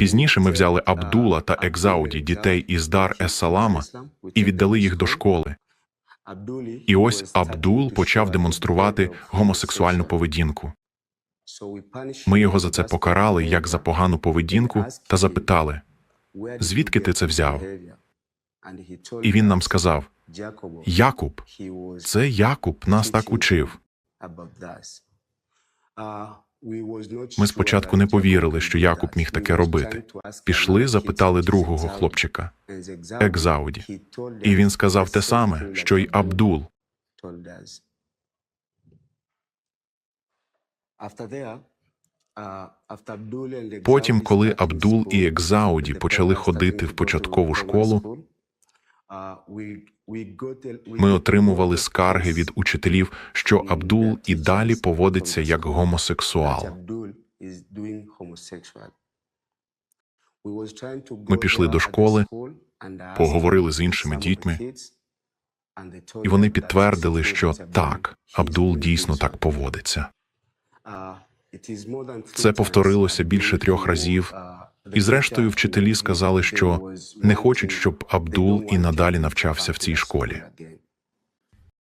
Пізніше ми взяли Абдула та Екзауді, дітей із Дар Ес-Салама, і віддали їх до школи. І ось Абдул почав демонструвати гомосексуальну поведінку. Ми його за це покарали як за погану поведінку та запитали, звідки ти це взяв? і він нам сказав: Якуб, це Якуб нас так учив. Ми спочатку не повірили, що Якуб міг таке робити. Пішли, запитали другого хлопчика, Екзауді, і він сказав те саме, що й Абдул. Потім, коли Абдул і Екзауді почали ходити в початкову школу, Ми отримували скарги від учителів, що Абдул і далі поводиться як гомосексуал. Ми пішли до школи, Поговорили з іншими дітьми, і вони підтвердили, що так, Абдул дійсно так поводиться. Це повторилося більше трьох разів, і зрештою вчителі сказали, що не хочуть, щоб Абдул і надалі навчався в цій школі.